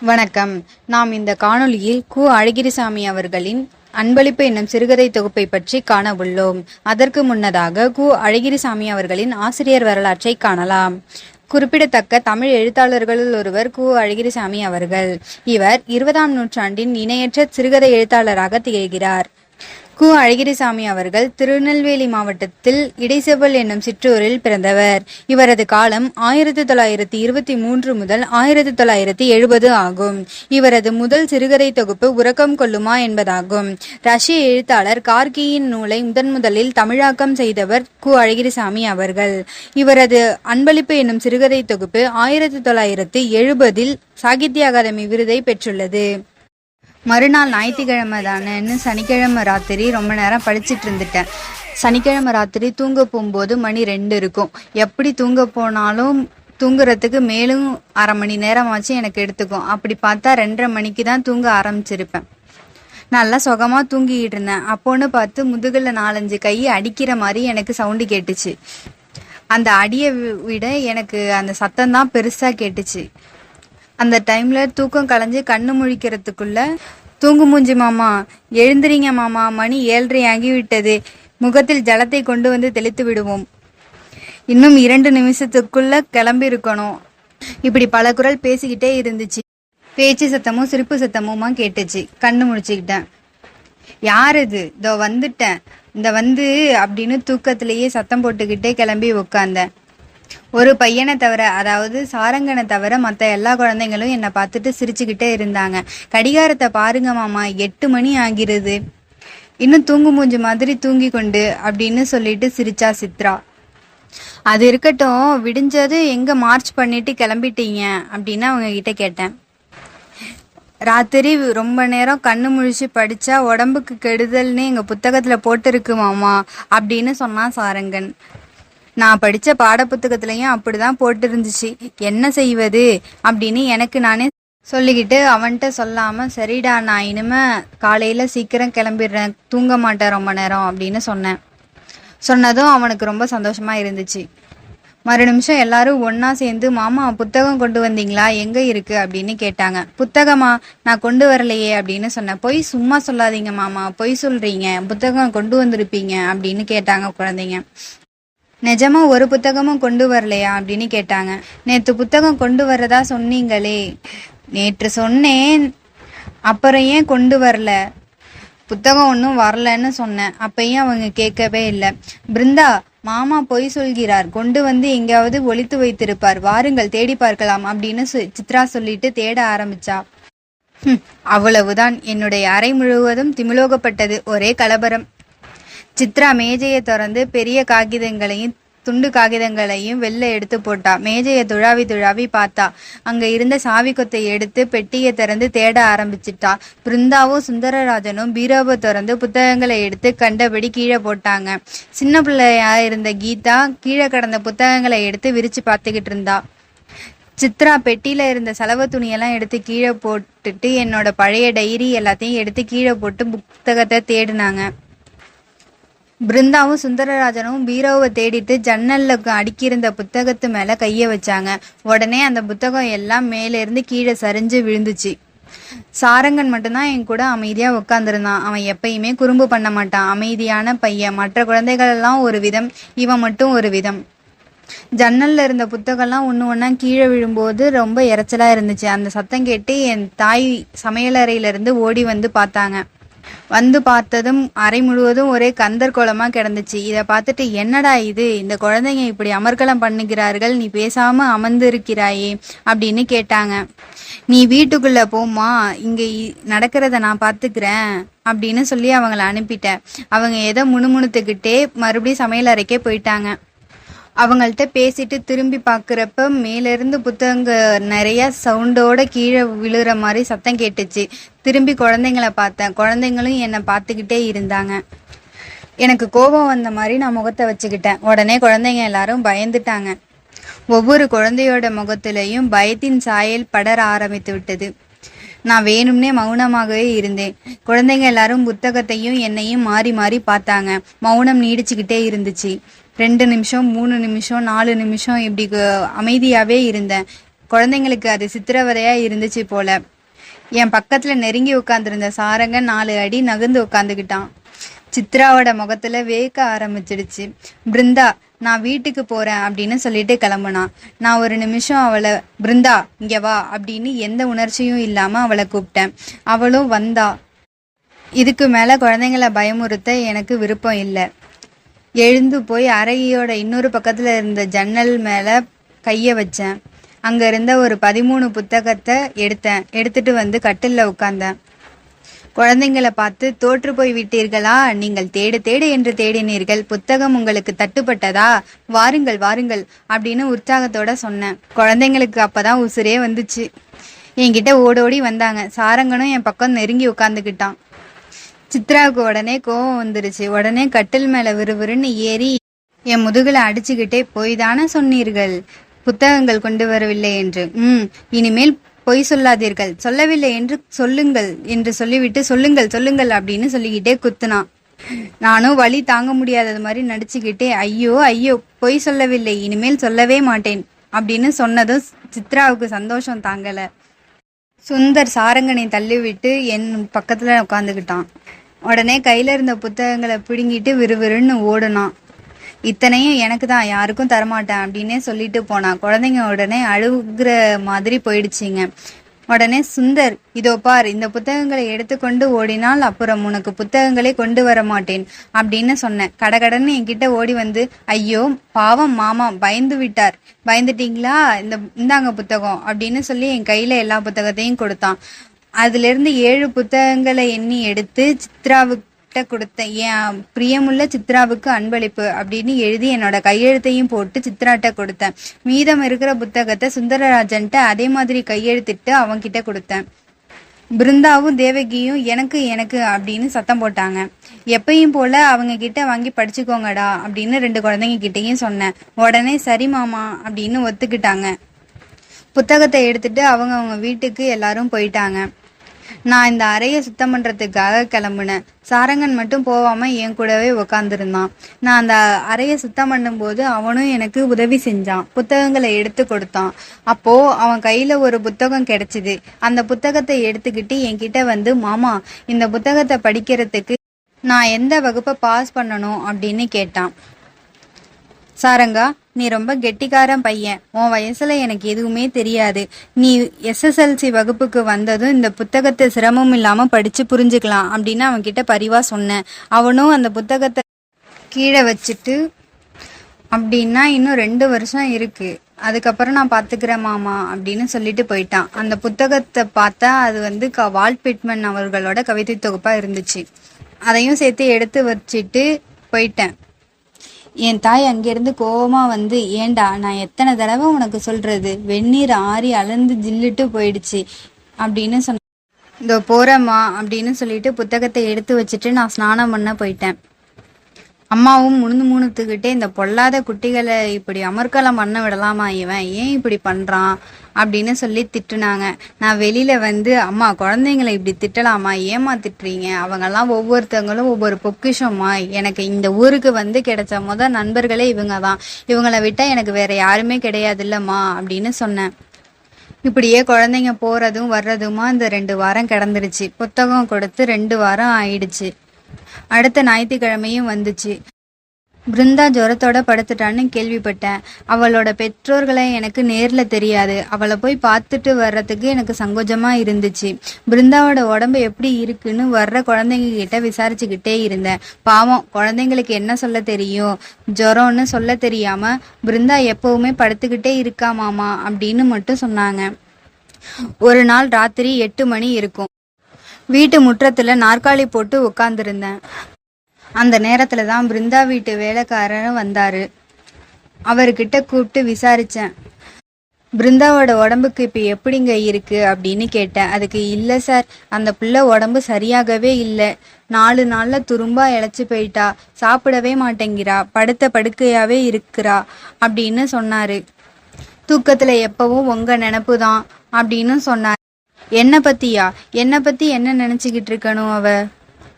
வணக்கம். நாம் இந்த காணொலியில் கு. அழகிரிசாமி அவர்களின் அன்பளிப்பு என்னும் சிறுகதை தொகுப்பை பற்றி காண உள்ளோம் அதற்கு முன்னதாக கு. அழகிரிசாமி அவர்களின் ஆசிரியர் வரலாற்றை காணலாம். குறிப்பிடத்தக்க தமிழ் எழுத்தாளர்களுள் ஒருவர் கு. அழகிரிசாமி அவர்கள். இவர் இருபதாம் நூற்றாண்டின் இணையற்ற சிறுகதை எழுத்தாளராக திகழ்கிறார். கு அழகிரிசாமி அவர்கள் திருநெல்வேலி மாவட்டத்தில் இடைசெவல் என்னும் சிற்றூரில் பிறந்தவர். இவரது காலம் ஆயிரத்தி தொள்ளாயிரத்தி இருபத்தி மூன்று முதல் ஆயிரத்தி தொள்ளாயிரத்தி எழுபது ஆகும். இவரது முதல் சிறுகதை தொகுப்பு உறக்கம் கொள்ளுமா என்பதாகும். ரஷ்ய எழுத்தாளர் கார்கியின் நூலை முதன் முதலில் தமிழாக்கம் செய்தவர் கு அழகிரிசாமி அவர்கள். இவரது அன்பளிப்பு என்னும் சிறுகதை தொகுப்பு ஆயிரத்தி தொள்ளாயிரத்தி எழுபதில் சாகித்ய அகாதமி விருதை பெற்றுள்ளது. மறுநாள் ஞாயிற்றுக்கிழமை தானேன்னு சனிக்கிழமை ராத்திரி ரொம்ப நேரம் படிச்சிட்டு இருந்துட்டேன். சனிக்கிழமை ராத்திரி தூங்க போகும்போது மணி ரெண்டு இருக்கும். எப்படி தூங்க போனாலும் தூங்குறதுக்கு மேலும் அரை மணி நேரமாச்சு எனக்கு எடுத்துக்கும். அப்படி பார்த்தா ரெண்டரை மணிக்கு தான் தூங்க ஆரம்பிச்சிருப்பேன். நல்லா சுகமாக தூங்கிக்கிட்டு இருந்தேன். அப்போன்னு பார்த்து முதுகில் நாலஞ்சு கை அடிக்கிற மாதிரி எனக்கு சவுண்டு கேட்டுச்சு. அந்த அடியை விட எனக்கு அந்த சத்தம் தான் பெருசாக கேட்டுச்சு. அந்த டைம்ல தூக்கம் கலைஞ்சு கண்ணு முழிக்கிறதுக்குள்ள தூங்கு மூஞ்சி மாமா எழுந்திரிங்க மாமா மணி ஏழரை ஆகிவிட்டது. முகத்தில் ஜலத்தை கொண்டு வந்து தெளித்து விடுவோம். இன்னும் இரண்டு நிமிஷத்துக்குள்ள கிளம்பி இருக்கணும் இப்படி பல குரல் பேசிக்கிட்டே இருந்துச்சு. பேச்சு சத்தமும் சிரிப்பு சத்தமுமா கேட்டுச்சு. கண்ணு முடிச்சுக்கிட்டேன் யார் இது? இதோ வந்துட்டேன். இந்த வந்து அப்படின்னு தூக்கத்திலேயே சத்தம் போட்டுக்கிட்டே கிளம்பி உட்காந்தேன் ஒரு பையனை தவிர அதாவது சாரங்கனை தவிர மற்ற எல்லா குழந்தைங்களும் என்னை பார்த்துட்டு சிரிச்சுக்கிட்டே இருந்தாங்க. கடிகாரத்தை பாருங்க மாமா எட்டு மணி ஆகிறது. இன்னும் தூங்கு மூஞ்சு மாதிரி தூங்கி கொண்டு அப்படின்னு சொல்லிட்டு சிரிச்சா சித்ரா. அது இருக்கட்டும் விடிஞ்சது எங்க மார்ச் பண்ணிட்டு கிளம்பிட்டீங்க அப்படின்னு அவங்க கிட்ட கேட்டேன். ராத்திரி ரொம்ப நேரம் கண்ணு முழிச்சு படிச்சா உடம்புக்கு கெடுதல்னு எங்க புத்தகத்துல போட்டிருக்கு மாமா அப்படின்னு சொன்னான் சாரங்கன். நான் படித்த பாடப்புத்தகத்துலையும் அப்படிதான் போட்டிருந்துச்சு. என்ன செய்வது? அப்படின்னு எனக்கு நானே சொல்லிக்கிட்டு அவன்கிட்ட சொல்லாமல் சரிடா நான் இனிமே காலையில் சீக்கிரம் கிளம்பிடுறேன். தூங்க மாட்டேன் ரொம்ப நேரம் அப்படின்னு சொன்னேன். சொன்னதும் அவனுக்கு ரொம்ப சந்தோஷமா இருந்துச்சு. மறு நிமிஷம் எல்லாரும் ஒன்றா சேர்ந்து மாமா புத்தகம் கொண்டு வந்தீங்களா? எங்கே இருக்குது அப்படின்னு கேட்டாங்க. புத்தகமா? நான் கொண்டு வரலையே அப்படின்னு சொன்னேன் பொய் சும்மா சொல்லாதீங்க மாமா. பொய் சொல்கிறீங்க புத்தகம் கொண்டு வந்திருப்பீங்க அப்படின்னு கேட்டாங்க குழந்தைங்க. நிஜமா ஒரு புத்தகமும் கொண்டு வரலையா அப்படின்னு கேட்டாங்க. நேத்து புத்தகம் கொண்டு வரதா சொன்னீங்களே. நேற்று சொன்னேன். அப்புறம் ஏன் கொண்டு வரல? புத்தகம் ஒன்றும் வரலன்னு சொன்னேன். அப்பயும் அவங்க கேட்கவே இல்லை. பிருந்தா மாமா பொய் சொல்கிறார். கொண்டு வந்து எங்கேயாவது ஒழித்து வைத்திருப்பார். வாருங்கள் தேடி பார்க்கலாம் அப்படின்னு சித்ரா சொல்லிட்டு தேட ஆரம்பிச்சா. அவ்வளவுதான். என்னுடைய அறை முழுவதும் திமிலோகப்பட்டது. ஒரே கலவரம் சித்ரா மேஜையை திறந்து பெரிய காகிதங்களையும் துண்டு காகிதங்களையும் வெளில எடுத்து போட்டா. மேஜையை துழாவி துழாவி பார்த்தா. அங்க இருந்த சாவி கொத்தை எடுத்து பெட்டியை திறந்து தேட ஆரம்பிச்சிட்டா. பிருந்தாவும் சுந்தரராஜனும் பீரோவை திறந்து புத்தகங்களை எடுத்து கண்டபடி கீழே போட்டாங்க. சின்ன பிள்ளையா இருந்த கீதா கீழே கடந்த புத்தகங்களை எடுத்து விரிச்சு பார்த்துக்கிட்டு இருந்தா. சித்ரா பெட்டியில இருந்த செலவு துணியெல்லாம் எடுத்து கீழே போட்டுட்டு என்னோட பழைய டைரி எல்லாத்தையும் எடுத்து கீழே போட்டு புத்தகத்தை தேடினாங்க. பிருந்தாவும் சுந்தரராஜனும் பீரோவை தேடிட்டு ஜன்னல்ல அடுக்கியிருந்த புத்தகத்து மேல கைய வச்சாங்க. உடனே அந்த புத்தகம் எல்லாம் மேல இருந்து கீழே சரிஞ்சு விழுந்துச்சு. சாரங்கன் மட்டும்தான் என் கூட அமைதியா உட்காந்துருந்தான் அவன் எப்பயுமே குறும்பு பண்ண மாட்டான். அமைதியான பையன். மற்ற குழந்தைகள் எல்லாம் ஒரு விதம் இவன் மட்டும் ஒரு விதம். ஜன்னல்ல இருந்த புத்தகம்லாம் ஒன்று ஒன்றா கீழே விழும்போது ரொம்ப இறைச்சலா இருந்துச்சு. அந்த சத்தம் கேட்டு என் தாய் சமையலறையில இருந்து ஓடி வந்து பார்த்தாங்க. வந்து பார்த்ததும் அறை முழுவதும் ஒரே கந்தர் கோலமாக கிடந்துச்சு. இதை பார்த்துட்டு என்னடா இது? இந்த குழந்தைங்க இப்படி அமர்க்கலம் பண்ணுகிறார்கள். நீ பேசாமல் அமர்ந்து இருக்கிறாயே அப்படின்னு கேட்டாங்க. நீ வீட்டுக்குள்ளே போம்மா. இங்கே நடக்கிறத நான் பார்த்துக்கிறேன் அப்படின்னு சொல்லி அவங்கள அனுப்பிட்டேன். அவங்க ஏதோ முணுமுணுத்துக்கிட்டே மறுபடியும் சமையல் அறைக்கே போயிட்டாங்க. அவங்கள்ட்ட பேசிட்டு திரும்பி பார்க்குறப்ப மேலேருந்து புத்தகங்க நிறைய சவுண்டோட கீழே விழுற மாதிரி சத்தம் கேட்டுச்சு. திரும்பி குழந்தைங்கள பார்த்தேன். குழந்தைங்களும் என்னை பார்த்துக்கிட்டே இருந்தாங்க. எனக்கு கோபம் வந்த மாதிரி நான் முகத்தை வச்சுக்கிட்டேன். உடனே குழந்தைங்க எல்லாரும் பயந்துட்டாங்க. ஒவ்வொரு குழந்தையோட முகத்திலையும் பயத்தின் சாயல் படர ஆரம்பித்து விட்டது. நான் வேணும்னே மௌனமாகவே இருந்தேன். குழந்தைங்க எல்லாரும் புத்தகத்தையும் என்னையும் மாறி மாறி பார்த்தாங்க. மௌனம் நீடிச்சுக்கிட்டே இருந்துச்சு. ரெண்டு நிமிஷம் மூணு நிமிஷம் நாலு நிமிஷம் இப்படி அமைதியாகவே இருந்தேன். குழந்தைங்களுக்கு அது சித்திரவதையாக இருந்துச்சு போல. என் பக்கத்தில் நெருங்கி உட்காந்துருந்த சாரங்க நாலு அடி நகர்ந்து உட்காந்துக்கிட்டான் சித்ராவோட முகத்தில் வேக்க ஆரம்பிச்சிடுச்சு. பிருந்தா நான் வீட்டுக்கு போகிறேன் அப்படின்னு சொல்லிட்டு கிளம்புனான். நான் ஒரு நிமிஷம் அவளை பிருந்தா இங்கே வா அப்படின்னு எந்த உணர்ச்சியும் இல்லாமல் அவளை கூப்பிட்டேன். அவளும் வந்தா. இதுக்கு மேலே குழந்தைங்களை பயமுறுத்த எனக்கு விருப்பம் இல்லை. எழுந்து போய் அறையோட இன்னொரு பக்கத்தில் இருந்த ஜன்னல் மேலே கையை வச்சேன். அங்கே இருந்த ஒரு பதிமூணு புத்தகத்தை எடுத்தேன். எடுத்துட்டு வந்து கட்டிலில் உட்காந்தேன் குழந்தைங்களை பார்த்து தோற்று போய் விட்டீர்களா? நீங்கள் தேடு தேடு என்று தேடினீர்கள். புத்தகம் உங்களுக்கு தட்டுப்பட்டதா? வாருங்கள் வாருங்கள் அப்படின்னு உற்சாகத்தோட சொன்னேன். குழந்தைங்களுக்கு அப்பதான் உசுரே வந்துச்சு. என்கிட்ட ஓடோடி வந்தாங்க. சாரங்கனும் என் பக்கம் நெருங்கி உட்காந்துக்கிட்டான் சித்ராவுக்கு உடனே கோவம் வந்துருச்சு. உடனே கட்டில் மேல விறுவிறுன்னு ஏறி என் முதுகுல அடிச்சுக்கிட்டே போய் தானே சொன்னீர்கள்? புத்தகங்கள் கொண்டு வரவில்லை என்று. ம் இனிமேல் பொய் சொல்லாதீர்கள். சொல்லவில்லை என்று சொல்லுங்கள் என்று சொல்லிவிட்டு சொல்லுங்கள் சொல்லுங்கள் அப்படின்னு சொல்லிக்கிட்டே குத்துனான். நானும் வழி தாங்க முடியாதது மாதிரி நடிச்சுக்கிட்டே ஐயோ ஐயோ பொய் சொல்லவில்லை இனிமேல் சொல்லவே மாட்டேன் அப்படின்னு சொன்னதும் சித்ராவுக்கு சந்தோஷம் தாங்கல. சுந்தர் சாரங்கனை தள்ளிவிட்டு என் பக்கத்துல உட்காந்துக்கிட்டான் உடனே கையில இருந்த புத்தகங்களை பிடுங்கிட்டு விறுவிறுன்னு ஓடுனான். இத்தனையும் எனக்கு தான் யாருக்கும் தரமாட்டேன் அப்படின்னே சொல்லிட்டு போனான் குழந்தைங்க உடனே அழுகுற மாதிரி போயிடுச்சுங்க. உடனே சுந்தர் இதோ பார் இந்த புத்தகங்களை எடுத்துக்கொண்டு ஓடினால் அப்புறம் உனக்கு புத்தகங்களே கொண்டு வர மாட்டேன் அப்படின்னு சொன்னேன். கடகடன்னு என்கிட்ட ஓடி வந்து ஐயோ பாவம் மாமா பயந்து விட்டார். பயந்துட்டீங்களா? இந்த இந்தாங்க புத்தகம் அப்படின்னு சொல்லி என் கையில எல்லா புத்தகத்தையும் கொடுத்தான். அதுலேருந்து ஏழு புத்தகங்களை எண்ணி எடுத்து சித்ராவுக்கு கொடுத்தேன் என் பிரியமுள்ள சித்ராவுக்கு அன்பளிப்பு அப்படின்னு எழுதி என்னோட கையெழுத்தையும் போட்டு சித்ராட்ட கொடுத்தேன். மீதம் இருக்கிற புத்தகத்தை சுந்தரராஜன்ட்ட அதே மாதிரி கையெழுத்திட்டு அவங்கிட்ட கொடுத்தேன். பிருந்தாவும் தேவகியும் எனக்கு எனக்கு அப்படின்னு சத்தம் போட்டாங்க. எப்பயும் போல அவங்க கிட்ட வாங்கி படிச்சுக்கோங்கடா அப்படின்னு ரெண்டு குழந்தைங்க கிட்டேயும் சொன்னேன். உடனே சரி மாமா அப்படின்னு ஒத்துக்கிட்டாங்க. புத்தகத்தை எடுத்துட்டு அவங்க அவங்க வீட்டுக்கு எல்லாரும் போயிட்டாங்க. நான் இந்த அறையை சுத்தம் பண்றதுக்காக கிளம்புனேன். சாரங்கன் மட்டும் போகாமல் என் கூடவே உக்காந்துருந்தான். நான் அந்த அறையை சுத்தம் பண்ணும்போது அவனும் எனக்கு உதவி செஞ்சான். புத்தகங்களை எடுத்து கொடுத்தான். அப்போ அவன் கையில ஒரு புத்தகம் கிடைச்சிது. அந்த புத்தகத்தை எடுத்துக்கிட்டு என்கிட்ட வந்து மாமா இந்த புத்தகத்தை படிக்கிறதுக்கு நான் எந்த வகுப்பை பாஸ் பண்ணணும்? அப்படின்னு கேட்டான். சாரங்கா நீ ரொம்ப கெட்டிக்காரன் பையன். உன் வயசுல எனக்கு எதுவுமே தெரியாது. நீ எஸ்எஸ்எல்சி வகுப்புக்கு வந்ததும் இந்த புத்தகத்தை சிரமம் இல்லாம படிச்சு புரிஞ்சுக்கலாம் அப்படின்னு அவன்கிட்ட பரிவா சொன்னேன். அவனும் அந்த புத்தகத்தை கீழே வச்சுட்டு அப்படின்னா இன்னும் ரெண்டு வருஷம் இருக்கு. அதுக்கப்புறம் நான் பார்த்துக்கிறேன் மாமா அப்படின்னு சொல்லிட்டு போயிட்டான். அந்த புத்தகத்தை பார்த்தா அது வந்து க வால்பிட்மன் அவர்களோட கவிதை தொகுப்பாக இருந்துச்சு. அதையும் சேர்த்து எடுத்து வச்சுட்டு போயிட்டேன். என் தாய் அங்கிருந்து கோபமா வந்து ஏண்டா நான் எத்தனை தடவை உனக்கு சொல்றது? வெந்நீர் ஆறி அளந்து ஜில்லுட்டு போயிடுச்சு அப்படின்னு சொன்ன இதோ போறேம்மா அப்படின்னு சொல்லிட்டு புத்தகத்தை எடுத்து வச்சுட்டு நான் ஸ்நானம் பண்ண போயிட்டேன். அம்மாவும் முணுந்து முணுத்துக்கிட்டே இந்த பொல்லாத குட்டிகளை இப்படி அமர்க்கலம் பண்ண விடலாமா இவன்? ஏன் இப்படி பண்றான்? அப்படின்னு சொல்லி திட்டுனாங்க. நான் வெளியில வந்து அம்மா குழந்தைங்களை இப்படி திட்டலாமா? ஏமா திட்டுறீங்க? அவங்கெல்லாம் ஒவ்வொருத்தவங்களும் ஒவ்வொரு பொக்கிஷம்மா. எனக்கு இந்த ஊருக்கு வந்து கிடைச்ச முத நண்பர்களே இவங்க தான் இவங்களை விட்டா எனக்கு வேற யாருமே கிடையாது இல்லம்மா அப்படின்னு சொன்னேன். இப்படியே குழந்தைங்க போறதும் வர்றதுமா இந்த ரெண்டு வாரம் கிடந்துருச்சு. புத்தகம் கொடுத்து ரெண்டு வாரம் ஆயிடுச்சு. அடுத்த ஞாயிற்றுக்கிழமையும் வந்துச்சு. பிருந்தா ஜுரத்தோட படுத்துட்டான்னு கேள்விப்பட்டேன். அவளோட பெற்றோர்களை எனக்கு நேரில் தெரியாது. அவளை போய் பார்த்துட்டு வர்றதுக்கு எனக்கு சங்கோஜமா இருந்துச்சு. பிருந்தாவோட உடம்பு எப்படி இருக்குன்னு வர்ற குழந்தைங்க கிட்ட விசாரிச்சுக்கிட்டே இருந்தேன். பாவம் குழந்தைங்களுக்கு என்ன சொல்ல தெரியும்? ஜுரம்னு சொல்ல தெரியாம பிருந்தா எப்பவுமே படுத்துக்கிட்டே இருக்கா மாமா அப்படின்னு மட்டும் சொன்னாங்க. ஒரு நாள் ராத்திரி எட்டு மணி இருக்கும். வீட்டு முற்றத்தில் நாற்காலி போட்டு உட்காந்துருந்தேன் அந்த நேரத்தில் தான் பிருந்தா வீட்டு வேலைக்காரர் வந்தார். அவர்கிட்ட கூப்பிட்டு விசாரித்தேன் பிருந்தாவோட உடம்புக்கு இப்போ எப்படிங்க இருக்குது அப்படின்னு கேட்டேன். அதுக்கு இல்லை சார் அந்த பிள்ளை உடம்பு சரியாகவே இல்லை. நாலு நாளில் துரும்பா இழைச்சி போயிட்டா. சாப்பிடவே மாட்டேங்கிறா. படுத்த படுக்கையாகவே இருக்கிறா. அப்படின்னு சொன்னார். தூக்கத்தில் எப்பவும் உங்கள் நினப்பு தான். அப்படின்னு சொன்னார். என்னை பத்தியா? என்னை பத்தி என்ன நினைச்சுக்கிட்டு இருக்கணும் அவ?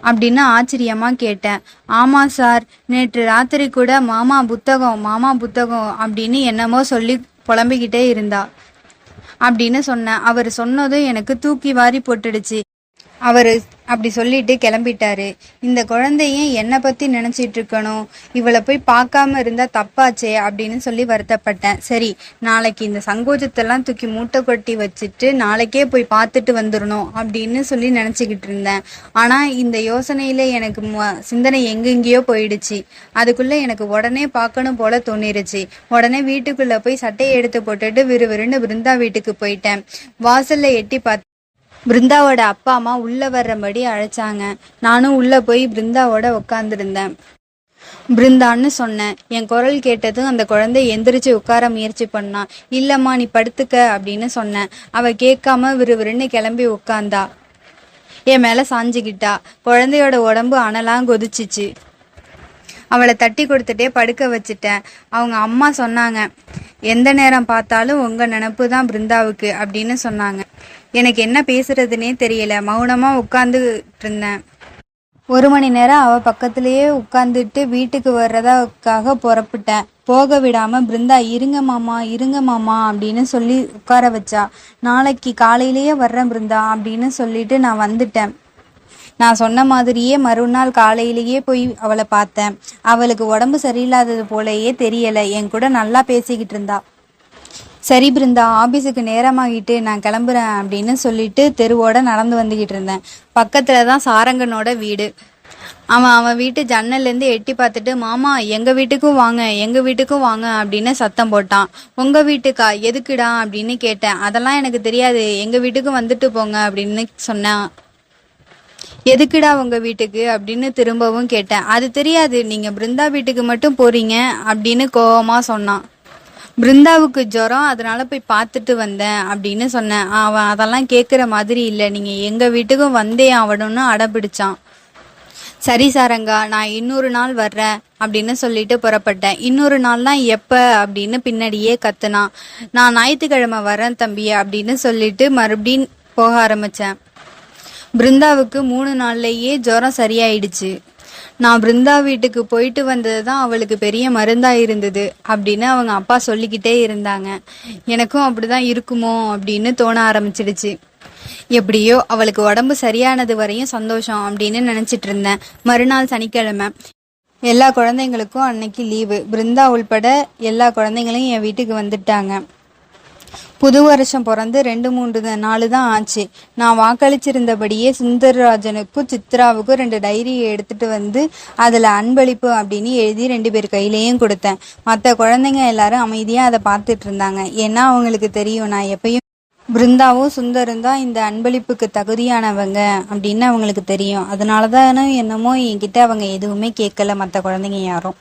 அப்படின்னு ஆச்சரியமா கேட்டேன். ஆமா சார் நேற்று ராத்திரி கூட மாமா புத்தகம் மாமா புத்தகம் அப்படின்னு என்னமோ சொல்லி புலம்பிக்கிட்டே இருந்தா. அப்படின்னு சொன்னேன். அவர் சொன்னதும் எனக்கு தூக்கி வாரி போட்டுடுச்சு. அவர் அப்படி சொல்லிட்டு கிளம்பிட்டாரு. இந்த குழந்தையும் என்னை பத்தி நினைச்சிட்டு இருக்கணும். இவளை போய் பார்க்காம இருந்தா தப்பாச்சே அப்படின்னு சொல்லி வருத்தப்பட்டேன். சரி நாளைக்கு இந்த சங்கோஜத்தெல்லாம் தூக்கி மூட்டை கொட்டி வச்சுட்டு நாளைக்கே போய் பார்த்துட்டு வந்துடணும் அப்படின்னு சொல்லி நினைச்சுக்கிட்டு இருந்தேன். ஆனா இந்த யோசனையில எனக்கு சிந்தனை எங்கெங்கேயோ போயிடுச்சு. அதுக்குள்ள எனக்கு உடனே பார்க்கணும் போல தோணிருச்சு. உடனே வீட்டுக்குள்ள போய் சட்டையை எடுத்து போட்டுட்டு விறுவிறுன்னு பிருந்தா வீட்டுக்கு போயிட்டேன். வாசல்ல எட்டி பார்த்து பிருந்தாவோட அப்பா அம்மா உள்ளே வர்றபடி அழைச்சாங்க. நானும் உள்ளே போய் பிருந்தாவோட உட்காந்துருந்தேன் பிருந்தான்னு சொன்னேன். என் குரல் கேட்டதும் அந்த குழந்தை எந்திரிச்சு உட்கார முயற்சி பண்ணான் இல்லம்மா நீ படுத்துக்க அப்படின்னு சொன்னேன். அவ கேட்காம விறுவிறுன்னு கிளம்பி உட்காந்தா. என் மேல சாஞ்சுக்கிட்டா. குழந்தையோட உடம்பு அனலாம் கொதிச்சிச்சு. அவளை தட்டி கொடுத்துட்டே படுக்க வச்சுட்டேன். அவங்க அம்மா சொன்னாங்க எந்த நேரம் பார்த்தாலும் உங்க நினப்பு தான் பிருந்தாவுக்கு அப்படின்னு சொன்னாங்க. எனக்கு என்ன பேசுறதுனே தெரியல. மௌனமா உட்கார்ந்துட்டு இருந்தேன் ஒரு மணி நேரம் அவ பக்கத்திலேயே உட்கார்ந்துட்டு வீட்டுக்கு வர்றதாக்காக புறப்பட்டேன். போக விடாம பிருந்தா இருங்க மாமா இருங்க மாமா அப்படின்னு சொல்லி உட்கார வச்சா. நாளைக்கு காலையிலேயே வர்றேன் பிருந்தா அப்படின்னு சொல்லிட்டு நான் வந்துட்டேன். நான் சொன்ன மாதிரியே மறுநாள் காலையிலேயே போய் அவளை பார்த்தேன். அவளுக்கு உடம்பு சரியில்லாதது போலயே தெரியல. என் கூட நல்லா பேசிக்கிட்டு இருந்தா. சரி பிருந்தா ஆபீஸுக்கு நேரமாகிட்டு நான் கிளம்புறேன் அப்படின்னு சொல்லிட்டு தெருவோட நடந்து வந்துகிட்டு இருந்தேன். பக்கத்துல தான் சாரங்கனோட வீடு. அவன் அவன் வீட்டு ஜன்னல்லேருந்து எட்டி பார்த்துட்டு மாமா எங்கள் வீட்டுக்கும் வாங்க எங்கள் வீட்டுக்கும் வாங்க அப்படின்னு சத்தம் போட்டான். உங்கள் வீட்டுக்கா? எதுக்குடா? அப்படின்னு கேட்டேன். அதெல்லாம் எனக்கு தெரியாது. எங்கள் வீட்டுக்கும் வந்துட்டு போங்க அப்படின்னு சொன்னான். எதுக்குடா உங்க வீட்டுக்கு? அப்படின்னு திரும்பவும் கேட்டேன். அது தெரியாது. நீங்க பிருந்தா வீட்டுக்கு மட்டும் போறீங்க அப்படின்னு கோவமா சொன்னான். பிருந்தாவுக்கு ஜுரம் அதனால போய் பார்த்துட்டு வந்தேன் அப்படின்னு சொன்னேன். அவன் அதெல்லாம் கேட்குற மாதிரி இல்லை. நீங்கள் எங்கள் வீட்டுக்கும் வந்தே ஆகணும்னு அடம்பிடிச்சான் சரி சாரங்கா நான் இன்னொரு நாள் வர்றேன் அப்படின்னு சொல்லிட்டு புறப்பட்டேன். இன்னொரு நாள்லாம் எப்போ அப்படின்னு பின்னாடியே கத்துனான். நான் ஞாயிற்றுக்கிழமை வரேன் தம்பி அப்படின்னு சொல்லிட்டு மறுபடியும் போக ஆரம்பிச்சேன். பிருந்தாவுக்கு மூணு நாள்லேயே ஜுரம் சரியாயிடுச்சு. நான் பிருந்தா வீட்டுக்கு போயிட்டு வந்தது தான் அவளுக்கு பெரிய மருந்தா இருந்தது அப்படின்னு அவங்க அப்பா சொல்லிக்கிட்டே இருந்தாங்க. எனக்கும் அப்படிதான் இருக்குமோ அப்படின்னு தோண ஆரம்பிச்சிடுச்சு. எப்படியோ அவளுக்கு உடம்பு சரியானது வரையும் சந்தோஷம் அப்படின்னு நினைச்சிட்டு இருந்தேன். மறுநாள் சனிக்கிழமை. எல்லா குழந்தைங்களுக்கும் அன்னைக்கு லீவு. பிருந்தா உள்பட எல்லா குழந்தைங்களும் என் வீட்டுக்கு வந்துட்டாங்க. புது வருஷம் பிறந்து ரெண்டு மூன்று நாள் தான் ஆச்சு. நான் வாக்களிச்சிருந்தபடியே சுந்தரராஜனுக்கும் சித்ராவுக்கும் ரெண்டு டைரியை எடுத்துட்டு வந்து அதில் அன்பளிப்பு அப்படின்னு எழுதி ரெண்டு பேர் கையிலையும் கொடுத்தேன். மற்ற குழந்தைங்க எல்லாரும் அமைதியாக அதை பார்த்துட்டு இருந்தாங்க. ஏன்னா அவங்களுக்கு தெரியும் நான் எப்பயும் பிருந்தாவும் சுந்தரும் தான் இந்த அன்பளிப்புக்கு தகுதியானவங்க அப்படின்னு அவங்களுக்கு தெரியும். அதனால தானே என்னமோ என்கிட்ட அவங்க எதுவுமே கேட்கல மற்ற குழந்தைங்க யாரும்.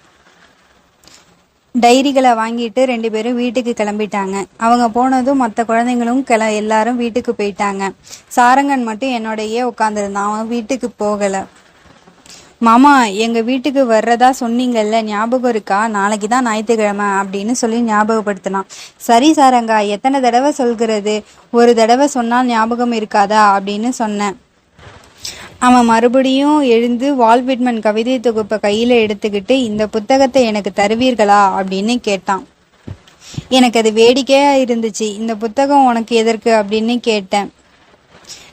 டைரிகளை வாங்கிட்டு ரெண்டு பேரும் வீட்டுக்கு கிளம்பிட்டாங்க. அவங்க போனதும் மற்ற குழந்தைங்களும் கிள எல்லாரும் வீட்டுக்கு போயிட்டாங்க. சாரங்கன் மட்டும் என்னோடையே உட்காந்துருந்தான் அவன் வீட்டுக்கு போகலை. மாமா எங்கள் வீட்டுக்கு வர்றதா சொன்னீங்கல்ல ஞாபகம் இருக்கா? நாளைக்கு தான் ஞாயிற்றுக்கிழமை அப்படின்னு சொல்லி ஞாபகப்படுத்தினான். சரி சாரங்கா எத்தனை தடவை சொல்கிறது? ஒரு தடவை சொன்னால் ஞாபகம் இருக்காதா? அப்படின்னு சொன்னேன். அவன் மறுபடியும் எழுந்து வால்விட்மன் கவிதை தொகுப்பை கையில் எடுத்துக்கிட்டு இந்த புத்தகத்தை எனக்கு தருவீர்களா? அப்படின்னு கேட்டான். எனக்கு அது வேடிக்கையாக இருந்துச்சு. இந்த புத்தகம் உனக்கு எதற்கு? அப்படின்னு கேட்டேன்.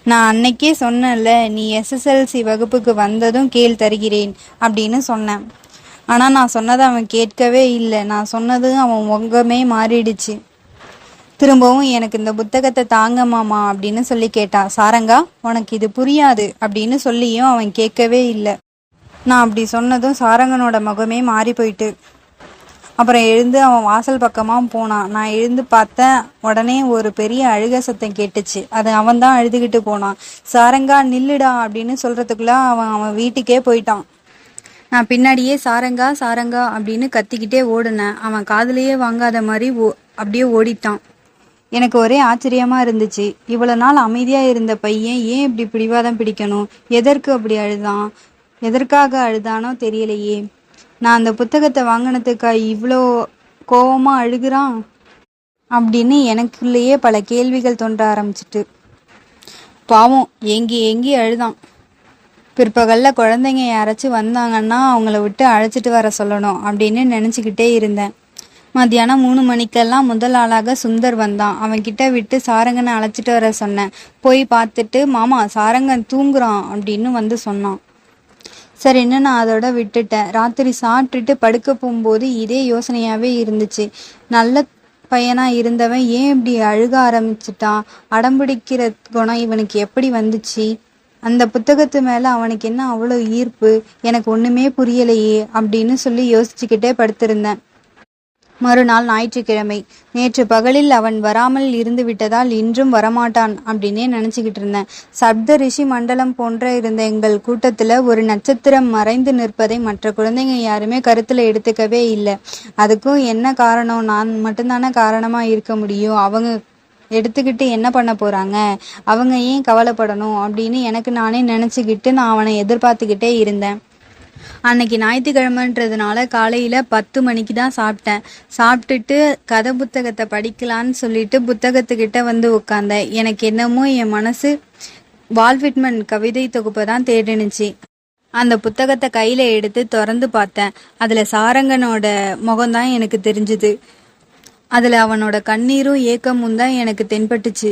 நான் அன்னைக்கே சொன்னேன்ல நீ எஸ்எஸ்எல்சி வகுப்புக்கு வந்ததும் கேள் தருகிறேன் அப்படின்னு சொன்னேன். ஆனால் நான் சொன்னதை அவன் கேட்கவே இல்லை. நான் சொன்னது அவன் உங்கமே மாறிடுச்சு. திரும்பவும் எனக்கு இந்த புத்தகத்தை தாங்க மாமா அப்படின்னு சொல்லி கேட்டான் சாரங்கா உனக்கு இது புரியாது அப்படின்னு சொல்லியும் அவன் கேட்கவே இல்லை. நான் அப்படி சொன்னதும் சாரங்கனோட முகமே மாறி போயிட்டு அப்புறம் எழுந்து அவன் வாசல் பக்கமாக போனான் நான் எழுந்து பார்த்தேன் உடனே ஒரு பெரிய அழுக சத்தம் கேட்டுச்சு. அது அவன் தான் அழுதுகிட்டு போனான். சாரங்கா நில்லுடா அப்படின்னு சொல்கிறதுக்குள்ள அவன் அவன் வீட்டுக்கே போயிட்டான். நான் பின்னாடியே சாரங்கா சாரங்கா அப்படின்னு கத்திக்கிட்டே ஓடினேன். அவன் காதலையே வாங்காத மாதிரி ஓ அப்படியே ஓடிட்டான். எனக்கு ஒரே ஆச்சரியமா இருந்துச்சு. இவ்வளோ நாள் அமைதியா இருந்த பையன் ஏன் இப்படி பிடிவாதம் பிடிக்கணும்? எதற்கு அப்படி அழுதான்? எதற்காக அழுதானோ தெரியலையே. நான் அந்த புத்தகத்தை வாங்கினதுக்கா இவ்வளோ கோவமா அழுகுறான்? அப்படின்னு எனக்குள்ளேயே பல கேள்விகள் தோன்ற ஆரம்பிச்சிட்டு. பாவம் ஏங்கி ஏங்கி அழுதான். பிற்பகல்ல குழந்தைங்க யாராச்சும் வந்தாங்கன்னா அவங்கள விட்டு அழைச்சிட்டு வர சொல்லணும் அப்படின்னு நினச்சிக்கிட்டே இருந்தேன். மத்தியானம் மூணு மணிக்கெல்லாம் முதல் ஆளாக சுந்தர் வந்தான். அவன் கிட்ட விட்டு சாரங்கனை அழைச்சிட்டு வர சொன்னேன். போய் பார்த்துட்டு மாமா சாரங்கன் தூங்குறான் அப்படின்னு வந்து சொன்னான். சரின்னு நான் அதோட விட்டுட்டேன். ராத்திரி சாப்பிட்டுட்டு படுக்க போகும்போது இதே யோசனையாவே இருந்துச்சு. நல்ல பையனா இருந்தவன் ஏன் இப்படி அழுக ஆரம்பிச்சிட்டான்? அடம்பிடிக்கிற குணம் இவனுக்கு எப்படி வந்துச்சு? அந்த புத்தகத்து மேல அவனுக்கு என்ன அவ்வளோ ஈர்ப்பு? எனக்கு ஒண்ணுமே புரியலையே அப்படின்னு சொல்லி யோசிச்சுக்கிட்டே படுத்திருந்தேன். மறுநாள் ஞாயிற்றுக்கிழமை. நேற்று பகலில் அவன் வராமல் இருந்து விட்டதால் இன்றும் வரமாட்டான் அப்படின்னே நினைச்சுக்கிட்டு இருந்தேன். சப்த ரிஷி மண்டலம் போன்ற இருந்த எங்கள் கூட்டத்துல ஒரு நட்சத்திரம் மறைந்து நிற்பதை மற்ற குழந்தைங்க யாருமே கருத்துல எடுத்துக்கவே இல்லை. அதுக்கும் என்ன காரணம்? நான் மட்டும்தானே காரணமா இருக்க முடியும்? அவங்க எடுத்துக்கிட்டு என்ன பண்ண போறாங்க? அவங்க ஏன் கவலைப்படணும் அப்படின்னு எனக்கு நானே நினைச்சுக்கிட்டு நான் அவனை எதிர்பார்த்துக்கிட்டே இருந்தேன். அன்னைக்கு ஞாயிற்றுக்கிழமைன்றதுனால காலையில் பத்து மணிக்கு தான் சாப்பிட்டேன். சாப்பிட்டுட்டு கதை புத்தகத்தை படிக்கலான்னு சொல்லிட்டு புத்தகத்துக்கிட்ட வந்து உட்காந்தேன் எனக்கு என்னமோ என் மனசு வால்விட்மன் கவிதை தொகுப்பை தான் தேடினுச்சு. அந்த புத்தகத்தை கையில் எடுத்து திறந்து பார்த்தேன். அதில் சாரங்கனோட முகம்தான் எனக்கு தெரிஞ்சுது. அதில் அவனோட கண்ணீரும் ஏக்கமும் தான் எனக்கு தென்பட்டுச்சு.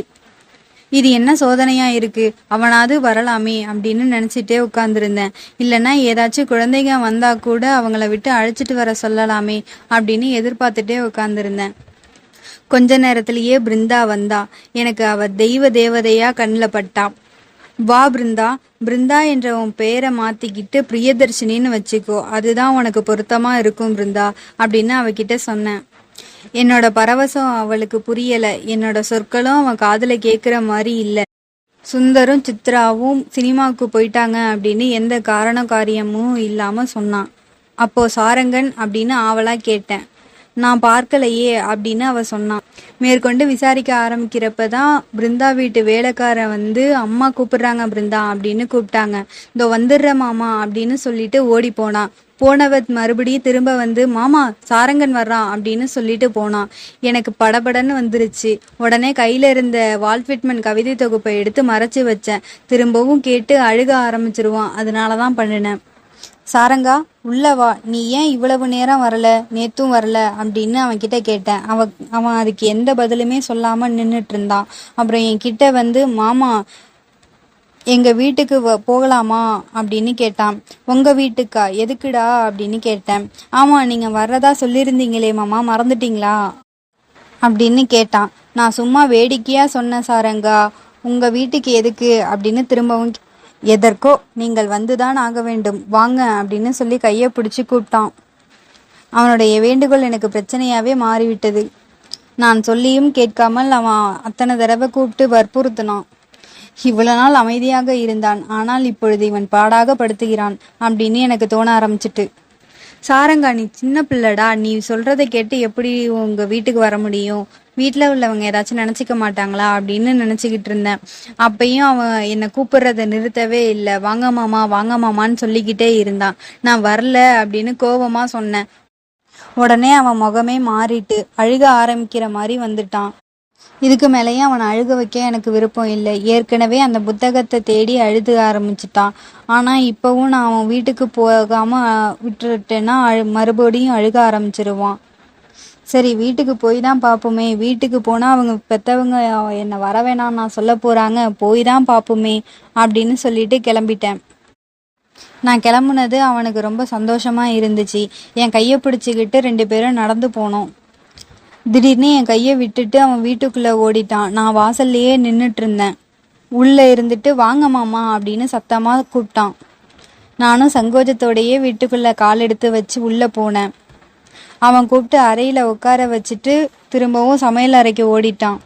இது என்ன சோதனையா இருக்கு? அவனாவது வரலாமே அப்படின்னு நினைச்சிட்டே உட்கார்ந்துருந்தேன். இல்லைன்னா ஏதாச்சும் குழந்தைங்க வந்தா கூட அவங்கள விட்டு அழைச்சிட்டு வர சொல்லலாமே அப்படின்னு எதிர்பார்த்துட்டே உட்கார்ந்துருந்தேன். கொஞ்ச நேரத்திலேயே பிருந்தா வந்தா. எனக்கு அவ தெய்வ தேவதையா கண்ணில் பட்டா வா பிருந்தா பிருந்தா என்ற உன் பெயரை மாத்திக்கிட்டு பிரியதர்ஷினின்னு வச்சுக்கோ. அதுதான் உனக்கு பொருத்தமா இருக்கும் பிருந்தா அப்படின்னு அவகிட்ட சொன்னேன். என்னோட பரவசம் அவளுக்கு புரியல. என்னோட சொற்களும் அவன் காதல கேக்குற மாதிரி இல்ல. சுந்தரும் சித்ராவும் சினிமாவுக்கு போயிட்டாங்க அப்படின்னு எந்த காரண காரியமும் இல்லாம சொன்னான். அப்போ சாரங்கன் அப்படின்னு ஆவலா கேட்டேன். நான் பார்க்கலையே அப்படின்னு அவ சொன்னான். மேற்கொண்டு விசாரிக்க ஆரம்பிக்கிறப்ப தான் பிருந்தா வீட்டு வேலைக்காரன் வந்து அம்மா கூப்பிடுறாங்க பிருந்தா அப்படின்னு கூப்பிட்டாங்க. இதோ வந்துடுற மாமா அப்படின்னு சொல்லிட்டு ஓடி போனான். போனவத் மறுபடியும் திரும்ப வந்து மாமா சாரங்கன் வர்றான் அப்படின்னு சொல்லிட்டு போனான். எனக்கு படபடன்னு வந்துருச்சு. உடனே கையில இருந்த வால்ஃபிட்மன் கவிதை தொகுப்பை எடுத்து மறைச்சு வச்சேன். திரும்பவும் கேட்டு அழுக ஆரம்பிச்சிருவான். அதனால தான் பண்ணினேன். சாரங்கா உள்ள வா. நீ ஏன் இவ்வளவு நேரம் வரல? நேத்தும் வரல அப்படின்னு அவன் கிட்ட கேட்டேன். அவன் அவன் அதுக்கு எந்த பதிலுமே சொல்லாம நின்றுட்டு இருந்தான் அப்புறம் என் கிட்ட வந்து மாமா எங்க வீட்டுக்கு வ- போகலாமா? அப்படின்னு கேட்டான். உங்க வீட்டுக்கா? எதுக்குடா? அப்படின்னு கேட்டேன். ஆமா நீங்க வர்றதா சொல்லியிருந்தீங்களே மாமா மறந்துட்டீங்களா? அப்படின்னு கேட்டான். நான் சும்மா வேடிக்கையா சொன்னேன் சாரங்கா. உங்க வீட்டுக்கு எதுக்கு? அப்படின்னு திரும்பவும் எதற்கோ நீங்கள் வந்துதான் ஆக வேண்டும். வாங்க அப்படின்னு சொல்லி கையை பிடிச்சி கூப்பிட்டான். அவனுடைய வேண்டுகோள் எனக்கு பிரச்சனையாவே மாறிவிட்டது. நான் சொல்லியும் கேட்காமல் அவன் அத்தனை தடவை கூப்பிட்டு வற்புறுத்தினான். இவ்வளவு நாள் அமைதியாக இருந்தான். ஆனால் இப்பொழுது இவன் பாடாக படுத்துகிறான் அப்படின்னு எனக்கு தோண ஆரம்பிச்சிட்டு. சாரங்கா நீ சின்ன பிள்ளைடா. நீ சொல்றதை கேட்டு எப்படி உங்க வீட்டுக்கு வர முடியும்? வீட்டில் உள்ளவங்க ஏதாச்சும் நினச்சிக்க மாட்டாங்களா? அப்படின்னு நினச்சிக்கிட்டு இருந்தேன். அப்பையும் அவன் என்னை கூப்பிடுறத நிறுத்தவே இல்லை. வாங்க மாமா வாங்க மாமான்னு சொல்லிக்கிட்டே இருந்தான். நான் வரல அப்படின்னு கோபமாக சொன்னேன். உடனே அவன் முகமே மாறிட்டு அழுக ஆரம்பிக்கிற மாதிரி வந்துட்டான். இதுக்கு மேலேயும் அவனை அழுக வைக்க எனக்கு விருப்பம் இல்லை. ஏற்கனவே அந்த புத்தகத்தை தேடி அழுது ஆரம்பிச்சிட்டான். ஆனால் இப்போவும் நான் அவன் வீட்டுக்கு போகாமல் விட்டுட்டேன்னா அழு மறுபடியும் அழுக ஆரம்பிச்சிருவான். சரி வீட்டுக்கு போய் தான் பார்ப்போமே. வீட்டுக்கு போனால் அவங்க பெற்றவங்க என்னை வர வேணாம் நான் சொல்ல போகிறாங்க போய் தான் பார்ப்போமே அப்படின்னு சொல்லிட்டு கிளம்பிட்டேன். நான் கிளம்புனது அவனுக்கு ரொம்ப சந்தோஷமா இருந்துச்சு. என் கையை பிடிச்சிக்கிட்டு ரெண்டு பேரும் நடந்து போனோம். திடீர்னு என் கையை விட்டுட்டு அவன் வீட்டுக்குள்ளே ஓடிட்டான். நான் வாசல்லையே நின்றுட்டு இருந்தேன் உள்ளே இருந்துட்டு வாங்க மாமா அப்படின்னு சத்தமாக கூப்பிட்டான். நானும் சங்கோஜத்தோடையே வீட்டுக்குள்ளே கால் எடுத்து வச்சு உள்ளே போனேன். அவன் கூப்பிட்டு அறையில் உட்கார வச்சுட்டு திரும்பவும் சமையல் அறைக்கு ஓடிட்டான்.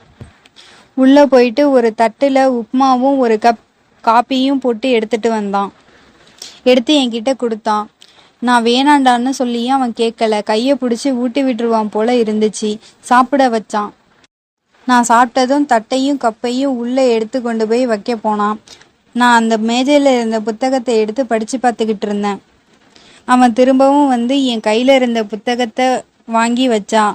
உள்ளே போயிட்டு ஒரு தட்டில் உப்புமாவும் ஒரு கப் காப்பியும் போட்டு எடுத்துட்டு வந்தான். எடுத்து என்கிட்ட கொடுத்தான். நான் வேணாண்டான்னு சொல்லியும் அவன் கேட்கல கையை பிடிச்சி ஊட்டி விட்டுருவான் போல இருந்துச்சு. சாப்பிட வச்சான். நான் சாப்பிட்டதும் தட்டையும் கப்பையும் உள்ளே எடுத்து கொண்டு போய் வைக்க போனான். நான் அந்த மேஜையில் இருந்த புத்தகத்தை எடுத்து படித்து பார்த்துக்கிட்டு இருந்தேன். அவன் திரும்பவும் வந்து என் கையில் இருந்த புத்தகத்தை வாங்கி வச்சான்.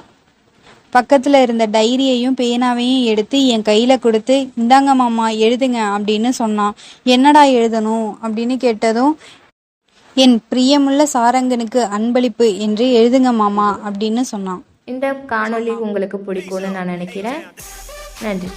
பக்கத்தில் இருந்த டைரியையும் பேனாவையும் எடுத்து என் கையில் கொடுத்து இந்தாங்க மாமா எழுதுங்க அப்படின்னு சொன்னான். என்னடா எழுதணும்? அப்படின்னு கேட்டதும் என் பிரியமுள்ள சாரங்கனுக்கு அன்பளிப்பு என்று எழுதுங்க மாமா அப்படின்னு சொன்னான். இந்த காணொளி உங்களுக்கு பிடிக்கும்னு நான் நினைக்கிறேன். நன்றி.